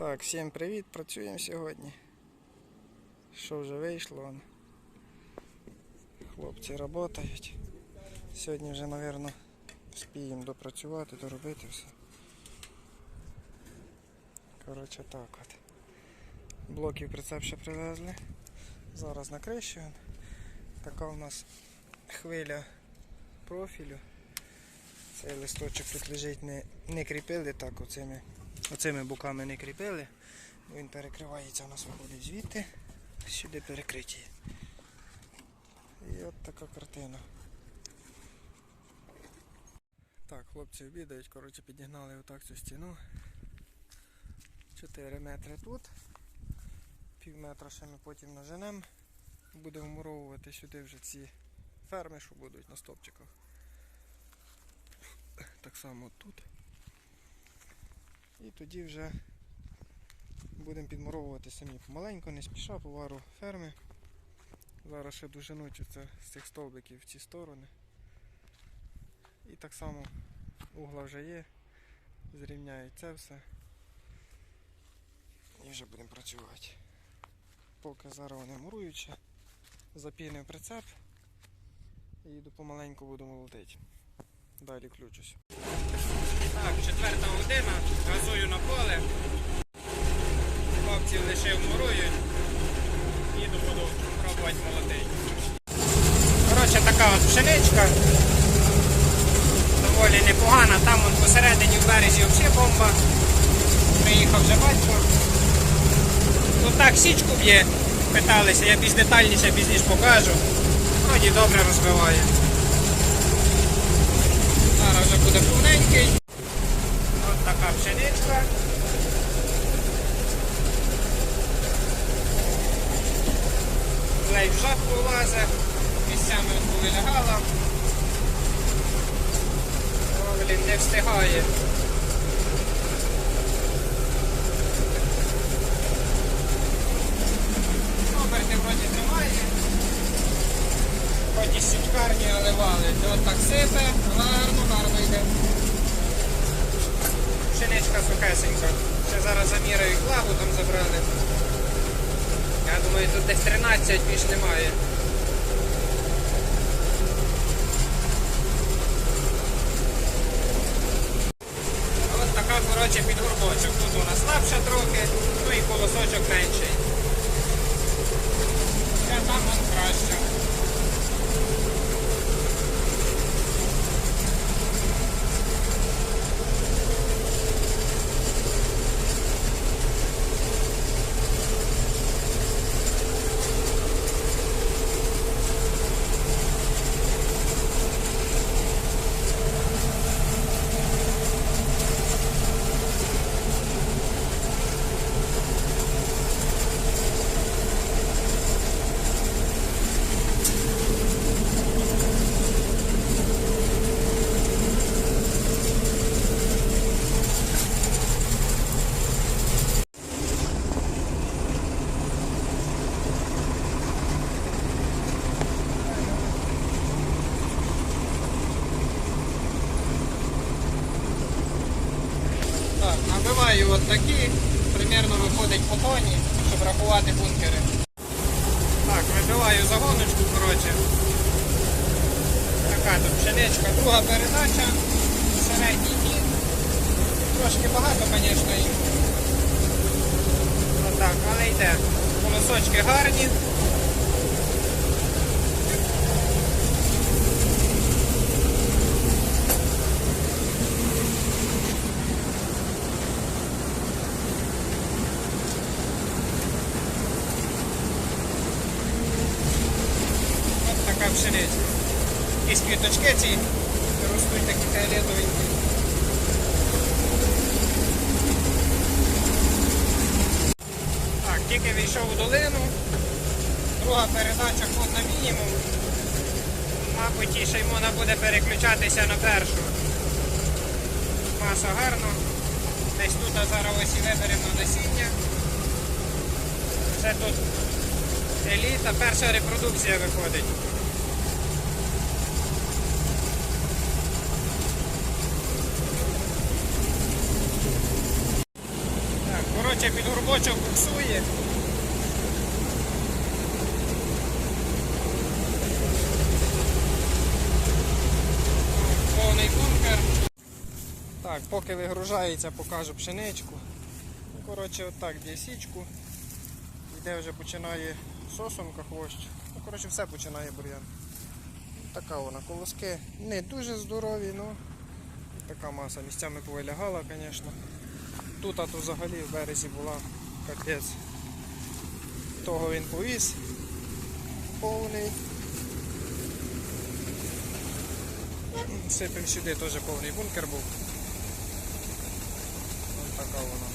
Так, всім привіт, працюємо сьогодні. Що вже вийшло? Хлопці працюють. Сьогодні вже, мабуть, вспіємо допрацювати, доробити все. Коротше так от. Блоків прицеп ще привезли. Зараз накрещуємо. Така у нас хвиля профілю. Цей листочок тут лежить не, не кріпили так оцими, оцими боками не кріпили. Він перекривається у нас виходить звідти, сюди перекриті. І от така картина. Так, хлопці обідають, коротше, підігнали отак цю стіну. 4 метри тут. Пів метра ще ми потім наженемо. Будемо вмуровувати сюди вже ці ферми, що будуть на стопчиках. Так само тут. І тоді вже будемо підмуровувати самі помаленьку, не спіша, повару ферми. Зараз ще доженуть це з цих стовбиків в ці сторони. І так само угла вже є, зрівняють це все. І вже будемо працювати. Поки зараз вони муруючи, запінив прицеп і йду помаленьку буду молотити. Далі включусь. Так, четверта година, газую на поле. Хлопці лише мурують. Їду буду пробувати молотити. Коротше, така от пшеничка. Доволі непогана. Там он посередині в березі взагалі бомба. Приїхав вже батько. Тут так січку б'є. Питалися, я більш детальніше пізніше покажу. Вроді добре розбиває. Зараз вже буде повненький. Пшеничка. Клей в жатку влазить, місцями повилягала. О, блін, не встигає. Оберти вроді тримає. Хоч і січкарні, але валить. От так сипе, гарно, гарно йде. Сухесенька. Ще зараз заміряють влагу там забрали. Я думаю, тут десь 13 більш немає. Ось така, коротше, під горбочок. Тут вона слабша трохи, ну і колосочок менший. Ще там вон краще. Так, набиваю от такі, примерно виходить по тоні, щоб рахувати бункери. Так, вибиваю загоночку, коротше. Така тут пшеничка, друга передача, середній хід. Трошки багато, звісно, їх. Отак, але йде. Колосочки гарні. Ось така пшениця. Якісь квіточки ці фіолетовенькі. Так, тільки війшов у долину. Друга передача ход на мінімум. Мабуть, і можна буде переключатися на першу. Маса гарно. Десь тут зараз ось і виберемо насіння. Це тут еліта, перша репродукція виходить. Горбочок буксує. Повний бункер. Так, поки вигружається, покажу пшеничку. Коротше, отак десічку. Йде вже починає сосонка хвощ. Ну, коротше, все починає бур'ян. Така вона колоски. Не дуже здорові, ну така маса. Місцями повилягала, звісно. Тут а то взагалі в березі була капець. Того він повіз повний. Сипем сюди теж повний бункер був. Ось така вона.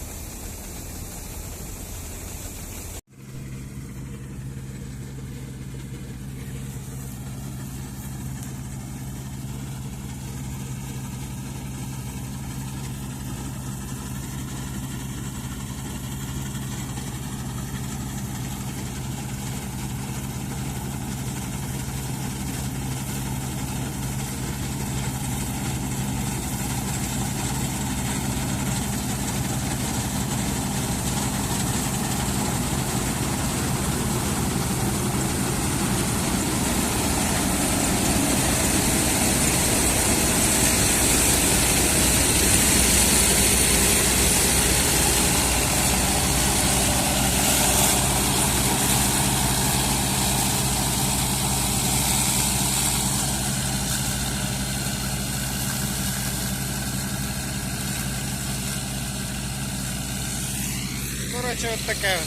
Коротше, от таке.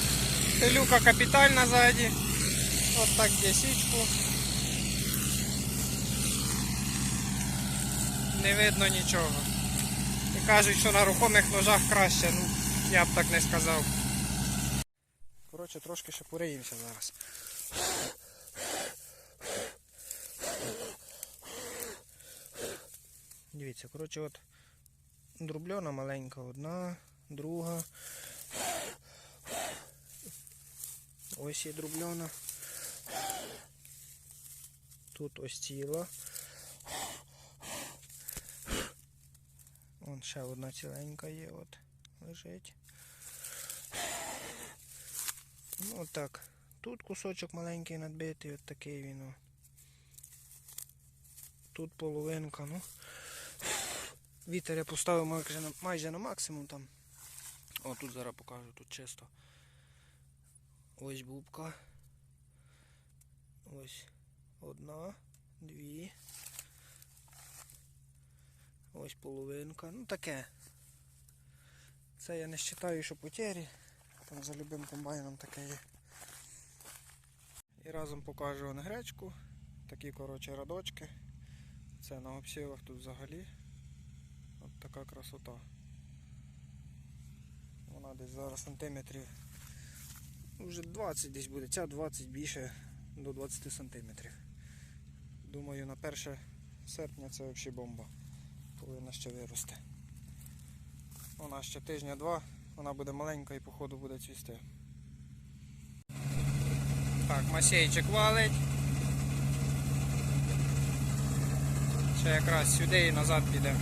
Пилюка капітальна ззаді. От так десічку. Не видно нічого. І кажуть, що на рухомих ножах краще, ну я б так не сказав. Коротше, трошки ще пориємося зараз. Дивіться, коротше, от дубльона маленька, одна, друга. Ось є дубльона. Тут ось ціла. Вон ще одна ціленька є, от лежить. Ну отак. Тут кусочок маленький надбитий, от такий він. о. Тут половинка, ну. Вітер я поставив майже на, майже на максимум там. О, тут зараз покажу, тут чисто. Ось бубка. Ось одна, дві. Ось половинка. Ну таке. Це я не вважаю, що потері. Там за любим комбайном таке є. І разом покажу на гречку. Такі коротше радочки. Це на обсівах тут взагалі. От така красота. Вона десь зараз сантиметрів. Вже 20 десь буде, ця 20 більше до 20 сантиметрів. Думаю, на 1 серпня це взагалі бомба. Повинна ще вирости. Вона ще тижня-два, вона буде маленька і походу буде цвісти. Так, масейчик валить. Ще якраз сюди і назад піде.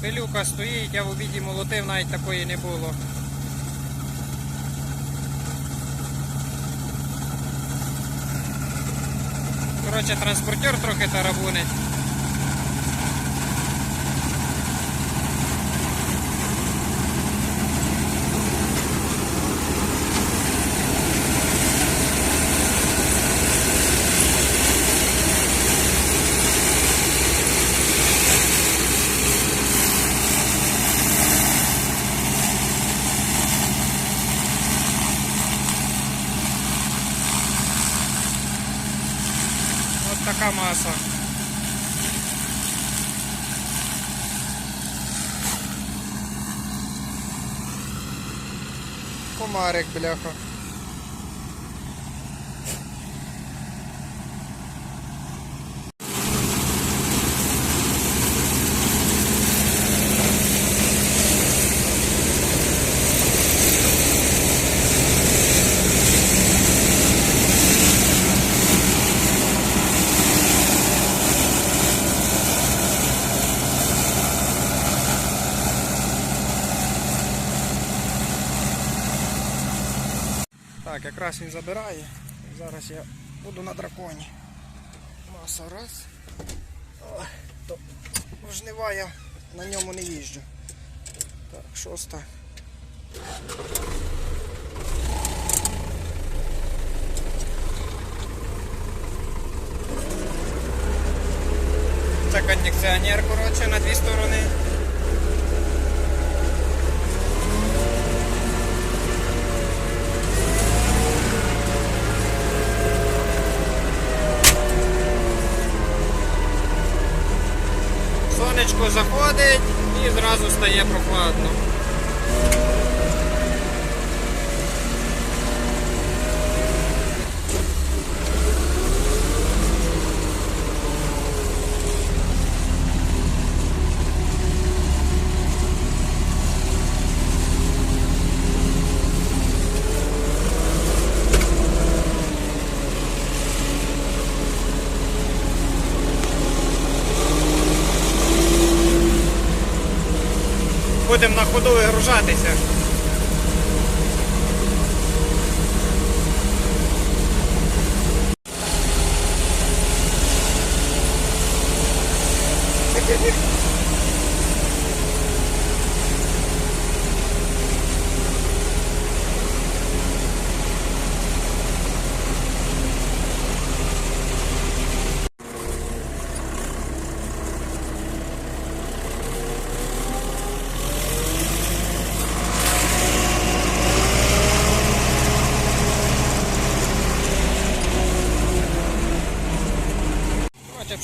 Пилюка стоїть, я в обіді молотив, навіть такої не було. Коротше, транспортер трохи тарабунить. От така маса. Комарик, бляха. Якраз він забирає. Зараз я буду на драконі. Маса раз. О, жнива я на ньому не їжджу. Так, шоста. Це кондиціонер, коротше, на дві сторони. Сонечко заходить і зразу стає прохладно. Будемо на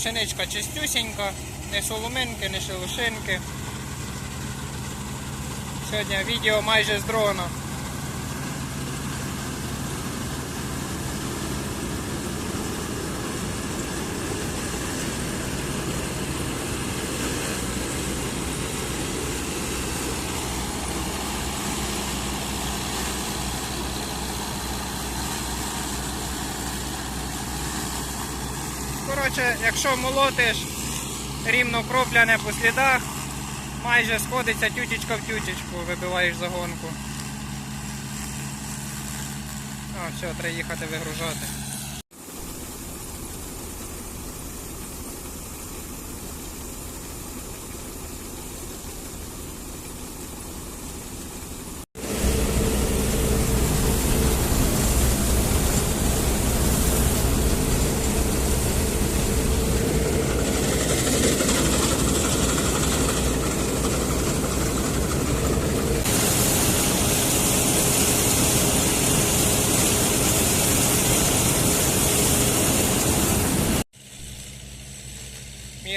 пшеничка чистюсінька, не соломинки, не шелушинки. Сьогодні відео майже з дрона. Коротше, якщо молотиш рівно пропляне по слідах, майже сходиться тютечка в тютечку, вибиваєш загонку. А, все, треба їхати вигружати.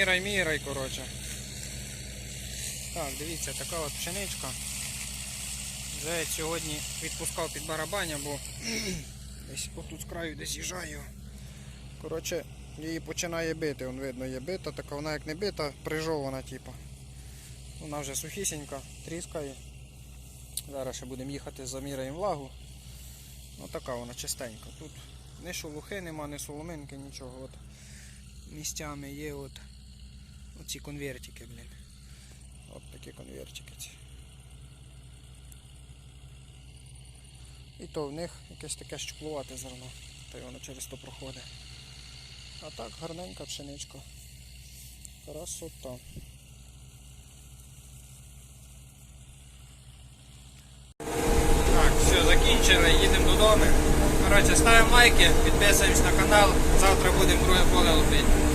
Мірай, мірай, коротше. Так, дивіться, така от пшеничка. Вже сьогодні відпускав під барабаня, бо десь отут з краю десь їжджаю. Коротше, її починає бити, Вон видно є бита, така вона як не бита, прижована, типу. Вона вже сухісінька, тріскає. Зараз ще будемо їхати, заміряємо влагу. Ну така вона чистенька. Тут ні шелухи нема, ні соломинки, нічого. От місцями є от оці конвертики, блін. От такі конвертики ці. І то в них якесь таке щуплувате зерно, та й воно через то проходить. А так гарненька пшеничка. Красота. Так, все, закінчили, їдемо додому. Коротше, ставимо лайки, підписуємось на канал. Завтра будемо друге поле лупити.